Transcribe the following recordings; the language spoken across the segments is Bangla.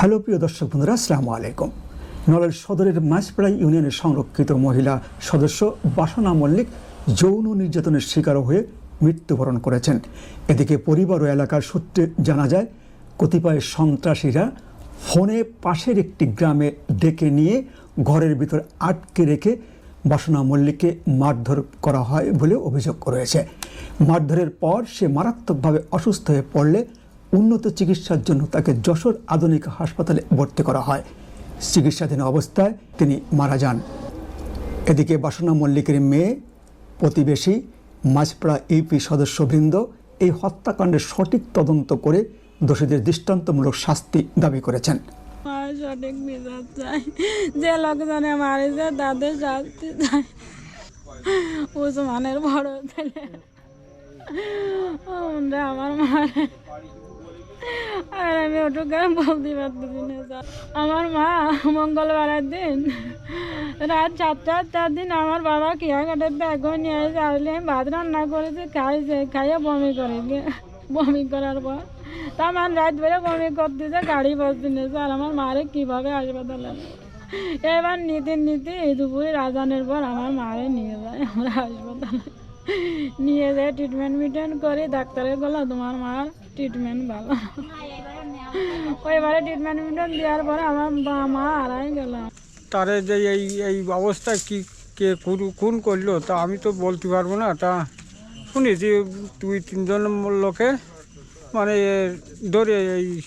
হ্যালো, প্রিয় দর্শক বন্ধুরা, আসসালামু আলাইকুম। নড়াইল সদরের মাঝপাড়া ইউনিয়নের সংরক্ষিত মহিলা সদস্য বাসনা মল্লিক যৌন নির্যাতনের শিকার হয়ে মৃত্যুবরণ করেছেন। এদিকে পরিবার ও এলাকার সূত্রে জানা যায়, কতিপয় সন্ত্রাসীরা ফোনে পাশের একটি গ্রামে ডেকে নিয়ে ঘরের ভিতর আটকে রেখে বাসনা মল্লিককে মারধর করা হয় বলে অভিযোগ রয়েছে মারধরের পর সে মারাত্মকভাবে অসুস্থ হয়ে পড়লে উন্নত চিকিৎসার জন্য তাকে যশোর আধুনিক হাসপাতালে ভর্তি করা হয়। চিকিৎসাধীন অবস্থায় তিনি মারা যান। এদিকে বাসনা মল্লিকের মেয়ে, প্রতিবেশী, মাঝপাড়া ইউপি সদস্যবৃন্দ এই হত্যাকাণ্ডের সঠিক তদন্ত করে দোষীদের দৃষ্টান্তমূলক শাস্তি দাবি করেছেন। যে লোকজনে মারিছে তাদের শাস্তি বড় ছেলে। আমার মারে আর আমি ওটুকু বলতে পারতেছি না আমার মা মঙ্গলবারের দিন, রাত সাতটা চার দিন আমার বাবা কিয়াঘাটের ব্যাগ নিয়ে আসলে ভাত রান্না করেছি, খাইছে, খাইয়ে বমি করেছে। বমি করার পর তা আমার রাত বেড়ে বমি করতেছে, গাড়ি বসতে নিয়েছে আর আমার মারে কীভাবে হাসপাতালে? এবার নিতে নিতে দুপুরে রাজানের পর আমার মারে নিয়ে যায়, আমরা হাসপাতালে নিয়ে যায় ট্রিটমেন্ট মিটমেন্ট করে ডাক্তারে বলল তোমার মার ট্রিটমেন্ট ভালো ওইবারে ট্রিটমেন্ট দেওয়ার পরে আমার বা- মা হারাই গেল। তারে যে এই এই অবস্থা কি কে খুন- খুন করল তা আমি তো বলতে পারব না তা শুনেছি দুই তিনজন লোকে মানে ধরে এই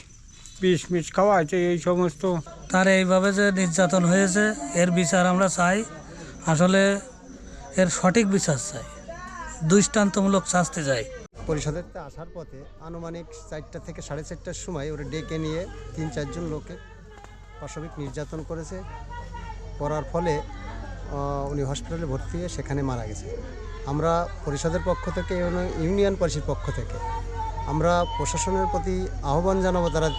বিষ মিষ খাওয়াইছে এই সমস্ত। তার এইভাবে যে নির্যাতন হয়েছে এর বিচার আমরা চাই। আসলে এর সঠিক বিচার চাই। দৃষ্টান্তমূলক শাস্তি চাই। পরিষদের আসার পথে আনুমানিক চারটা থেকে সাড়ে চারটার সময় ওরা ডেকে নিয়ে তিন চারজন লোকে পাশবিক নির্যাতন করেছে। করার ফলে উনি হসপিটালে ভর্তি হয়ে সেখানে মারা গেছে। আমরা পরিষদের পক্ষ থেকে ইউনিয়ন পরিষদের পক্ষ থেকে আমরা প্রশাসনের প্রতি আহ্বান জানাব, তারা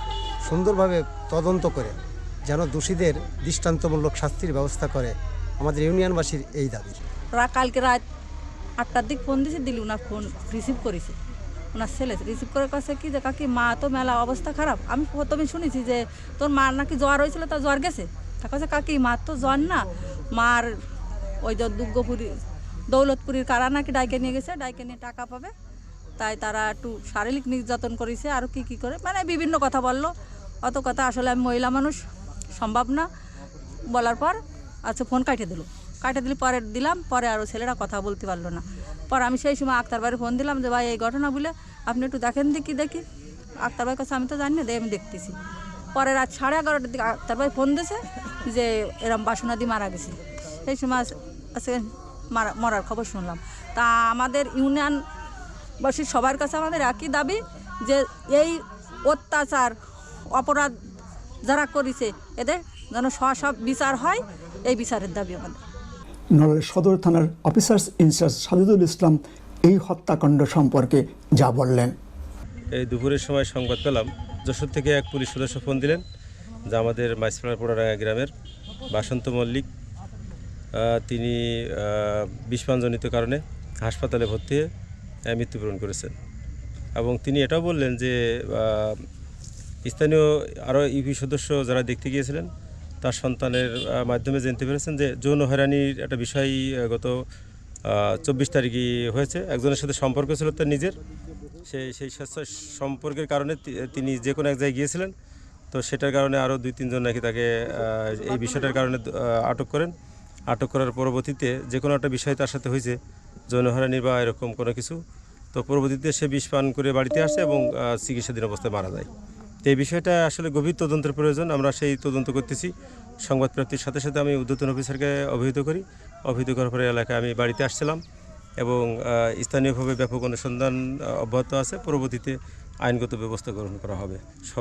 সুন্দরভাবে তদন্ত করে যেন দোষীদের দৃষ্টান্তমূলক শাস্তির ব্যবস্থা করে আমাদের ইউনিয়নবাসীর এই দাবি। কালকে রাত আটটার দিক ফোন দিয়েছে দিলি ওনার ফোন রিসিভ করেছে। ওনার ছেলে রিসিভ করে কাছে কি যে, কাকি, মা, তো মেলা অবস্থা খারাপ। আমি প্রথমে শুনেছি যে তোর মার নাকি জ্বর হয়েছিল, তা জ্বর গেছে। তা কাছে কাকি, মার তো জ্বর না। মার ওই যে দুর্গপুরি, দৌলতপুরীর কারা নাকি ডাইকে নিয়ে গেছে, ডাইকে নিয়ে টাকা পাবে। তাই তারা একটু শারীরিক নির্যাতন করেছে, আর কি কি করে? মানে বিভিন্ন কথা বলল। অত কথা আসলে আমি মহিলা মানুষ, সম্ভব না। বলার পর আচ্ছা ফোন কাটিয়ে দিল। কাটিয়ে দিলে, পরে দিলাম, পরে আরও ছেলেরা কথা বলতে পারল না। পরে আমি সেই সময় আক্তার ভাইয়ের ফোন দিলাম যে, ভাই, এই ঘটনা বলে আপনি একটু দেখেন দেখি দেখি। আক্তার ভাইয়ের কাছে আমি তো জানি না আমি দেখতেছি। পরে রাত সাড়ে এগারোটার দিকে আক্তার ভাই ফোন দিয়েছে যে, এরম বাসনাদি মারা গেছে। সেই সময় আজ- আজকে মারা, মরার খবর শুনলাম। তা আমাদের ইউনিয়ন বাসী সবার কাছে আমাদের একই দাবি যে, এই অত্যাচার, অপরাধ যারা করেছে, এদের যেন সব বিচার হয়, এই বিচারের দাবি আমাদের। নড়াইল সদর থানার অফিসার্স ইনচার্জ সাজিদুল ইসলাম এই হত্যাকাণ্ড সম্পর্কে যা বললেন। এই দুপুরের সময় সংবাদ পেলাম, যশোর থেকে এক পুলিশ সদস্য ফোন দিলেন, যা আমাদের মাইসপাড়া পোড়াডাঙ্গা গ্রামের বাসন্ত মল্লিক। তিনি বিষপানজনিত কারণে হাসপাতালে ভর্তি হয়ে মৃত্যুবরণ করেছেন। এবং তিনি এটাও বললেন যে স্থানীয় আরও ইউপি সদস্য যারা দেখতে গিয়েছিলেন তার সন্তানের মাধ্যমে জানতে পেরেছেন যে যৌন হয়রানির একটা বিষয় গত চব্বিশ তারিখই হয়েছে। একজনের সাথে সম্পর্ক ছিল তার নিজের। সেই সেই সম্পর্কের কারণে তিনি যে কোনো এক জায়গায় গিয়েছিলেন। তো সেটার কারণে আরও দুই, তিনজন নাকি তাকে এই বিষয়টার কারণে আটক করেন। আটক করার পরবর্তীতে যে কোনো একটা বিষয় তার সাথে হয়েছে, যৌন হয়রানি বা এরকম কোনো কিছু। তো পরবর্তীতে সে বিষ পান করে বাড়িতে আসে এবং চিকিৎসাধীন অবস্থায় মারা যায়। তো এই বিষয়টা আসলে গভীর তদন্তের প্রয়োজন, আমরা সেই তদন্ত করতেছি। সংবাদ প্রাপ্তির সাথে সাথে আমি উদ্যতন অফিসারকে অবহিত করি। অবহিত করার পরে এলাকায় আমি বাড়িতে আসছিলাম এবং স্থানীয়ভাবে ব্যাপক অনুসন্ধান অব্যাহত আছে। পরবর্তীতে আইনগত ব্যবস্থা গ্রহণ করা হবে। সবাই